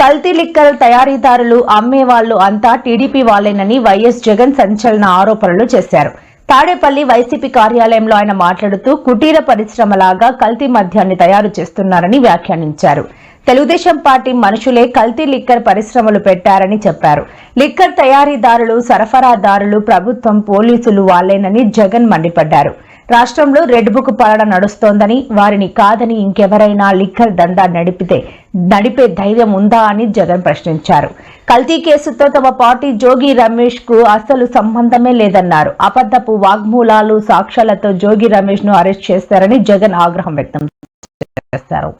కల్తీ లిక్కర్ తయారీదారులు అమ్మేవాళ్ళు అంతా టీడీపీ వాళ్ళేనని వైఎస్ జగన్ సంచలన ఆరోపణలు చేశారు. తాడేపల్లి వైసీపీ కార్యాలయంలో ఆయన మాట్లాడుతూ కుటీర పరిశ్రమలాగా కల్తీ మద్యాన్ని తయారు చేస్తున్నారని వ్యాఖ్యానించారు. తెలుగుదేశం పార్టీ మనుషులే కల్తీ లిక్కర్ పరిశ్రమలు పెట్టారని చెప్పారు. లిక్కర్ తయారీదారులు సరఫరాదారులు ప్రభుత్వం పోలీసులు వాళ్ళేనని జగన్ మండిపడ్డారు. రాష్ట్రంలో రెడ్ బుక్ పాలన నడుస్తోందని వారిని కాదని ఇంకెవరైనా లిక్కర్ దందా నడిపితే నడిపే ధైర్యం ఉందా అని జగన్ ప్రశ్నించారు. కల్తీ కేసుతో తమ పార్టీ జోగి రమేష్కు అసలు సంబంధమే లేదన్నారు. అబద్ధపు వాగ్మూలాలు సాక్ష్యాలతో జోగి రమేష్ను అరెస్ట్ చేస్తారని జగన్ ఆగ్రహం వ్యక్తం చేశారు.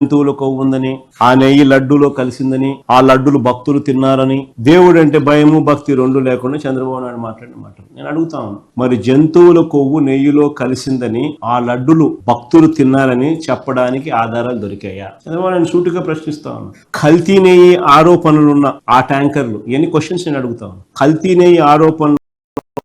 జంతువుల కొవ్వు ఉందని ఆ నెయ్యి లడ్డూలో కలిసిందని ఆ లడ్డులు భక్తులు తిన్నారని దేవుడు అంటే భయము భక్తి రెండు లేకుండా చంద్రబాబు నాయుడు మాట్లాడిన మాట నేను అడుగుతాను మరి జంతువుల కొవ్వు నెయ్యిలో కలిసిందని ఆ లడ్డులు భక్తులు తిన్నారని చెప్పడానికి ఆధారాలు దొరికాయా? చంద్రబాబు నాయుడు సూటిగా ప్రశ్నిస్తాను కల్తీ నెయ్యి ఆరోపణలున్న ఆ ట్యాంకర్లు ఎన్ని క్వశ్చన్స్ నేను అడుగుతాను కల్తీ నెయ్యి ఆరోపణలు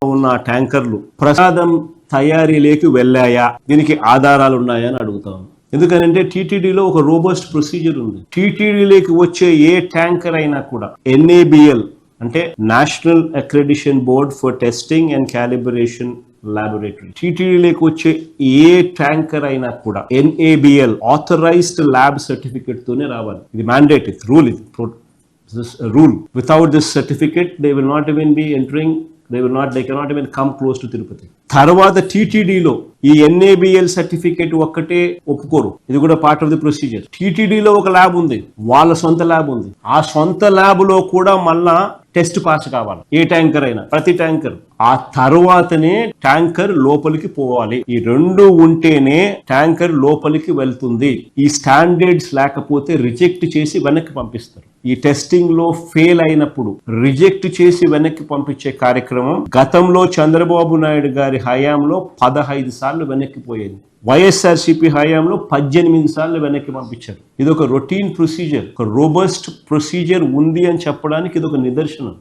ఉన్న ఆ ట్యాంకర్లు ప్రసాదం తయారీలోకి వెళ్ళాయా? దీనికి ఆధారాలు ఉన్నాయా అని అడుగుతాను ఎందుకనంటే టీటీడీలో ఒక రోబస్ట్ ప్రొసీజర్ ఉంది. టీటీడీలోకి వచ్చే ఏ ట్యాంకర్ అయినా కూడా ఎన్ఏబిఎల్ అంటే national accreditation board for testing and calibration laboratory టీటీడీలోకి వచ్చే ఏ ట్యాంకర్ అయినా కూడా ఎన్ఏబిఎల్ ఆథరైజ్డ్ ల్యాబ్ సర్టిఫికెట్ తోనే రావాలి. ఇది మ్యాండేట్ ఇది. రూల్ ఇది rule without this certificate they will not even be entering they will not they cannot cannot come close to Tirupati తర్వాత టీటీడీలో ఈ ఎన్ఏబిఎల్ సర్టిఫికేట్ ఒక్కటే ఒప్పుకోరు. ఇది కూడా పార్ట్ ఆఫ్ ది ప్రొసీజర్ టీటీడీలో ఒక ల్యాబ్ ఉంది. వాళ్ళ సొంత ల్యాబ్ ఉంది. ఆ సొంత ల్యాబ్లో కూడా మళ్ళా టెస్ట్ పాస్ కావాలి. ఏ ట్యాంకర్ అయినా ప్రతి ట్యాంకర్ ఆ తర్వాతనే ట్యాంకర్ లోపలికి పోవాలి. ఈ రెండు ఉంటేనే ట్యాంకర్ లోపలికి వెళ్తుంది. ఈ స్టాండర్డ్స్ లేకపోతే రిజెక్ట్ చేసి వెనక్కి పంపిస్తారు. ఈ టెస్టింగ్లో ఫెయిల్ అయినప్పుడు రిజెక్ట్ చేసి వెనక్కి పంపించే కార్యక్రమం గతంలో చంద్రబాబు నాయుడు గారి హయాంలో పదహైదు సార్లు వెనక్కి పోయేది. వైఎస్ఆర్సీపీ హయాంలో పద్దెనిమిది సార్లు వెనక్కి పంపించారు. ఇది ఒక రొటీన్ ప్రొసీజర్ ఒక రోబస్ట్ ప్రొసీజర్ ఉంది అని చెప్పడానికి ఇది ఒక నిదర్శనం.